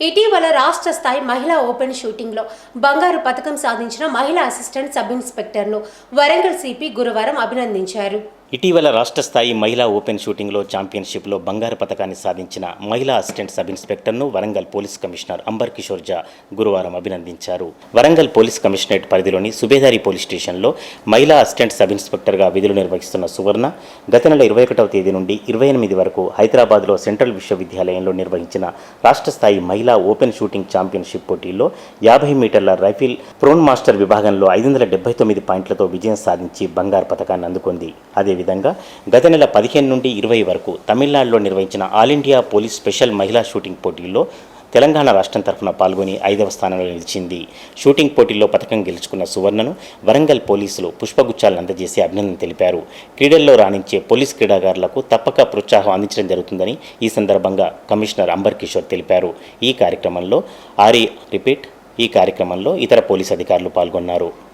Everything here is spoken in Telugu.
ఇటీవల రాష్ట్ర స్థాయి మహిళా ఓపెన్ షూటింగ్లో బంగారు పథకం సాధించిన మహిళా అసిస్టెంట్ సబ్ ఇన్స్పెక్టర్ను వరంగల్ సిపి గురువారం అభినందించారు. ఇటీవల రాష్ట్ర స్థాయి మహిళా ఓపెన్ షూటింగ్లో ఛాంపియన్షిప్లో బంగారు పథకాన్ని సాధించిన మహిళా అసిస్టెంట్ సబ్ ఇన్స్పెక్టర్ను వరంగల్ పోలీస్ కమిషనర్ అంబర్ కిషోర్ జా గురువారం అభినందించారు. వరంగల్ పోలీస్ కమిషనరేట్ పరిధిలోని సుబేదారి పోలీస్ స్టేషన్లో మహిళా అసిస్టెంట్ సబ్ ఇన్స్పెక్టర్గా విధులు నిర్వహిస్తున్న సువర్ణ గత నెల ఇరవై ఒకటవ తేదీ నుండి ఇరవై ఎనిమిది వరకు హైదరాబాద్లో సెంట్రల్ విశ్వవిద్యాలయంలో నిర్వహించిన రాష్ట్ర స్థాయి మహిళా ఓపెన్ షూటింగ్ ఛాంపియన్షిప్ పోటీల్లో యాభై మీటర్ల రైఫిల్ ప్రోన్ మాస్టర్ విభాగంలో ఐదు వందల డెబ్బై తొమ్మిది పాయింట్లతో విజయం సాధించి బంగారు పథకాన్ని అందుకుంది. అదే అదేవిధంగా గత నెల పదిహేను నుండి ఇరవై వరకు తమిళనాడులో నిర్వహించిన ఆల్ ఇండియా పోలీస్ స్పెషల్ మహిళా షూటింగ్ పోటీల్లో తెలంగాణ రాష్ట్రం తరఫున పాల్గొని ఐదవ స్థానంలో నిలిచింది. షూటింగ్ పోటీల్లో పథకం గెలుచుకున్న సువర్ణను వరంగల్ పోలీసులు పుష్పగుచ్చాలను అందజేసి అభినందన తెలిపారు. క్రీడల్లో రాణించే పోలీస్ క్రీడాకారులకు తప్పక ప్రోత్సాహం అందించడం జరుగుతుందని ఈ సందర్భంగా కమిషనర్ అంబర్ కిషోర్ తెలిపారు. ఈ కార్యక్రమంలో ఆరి రిపీట్ ఈ కార్యక్రమంలో ఇతర పోలీస్ అధికారులు పాల్గొన్నారు.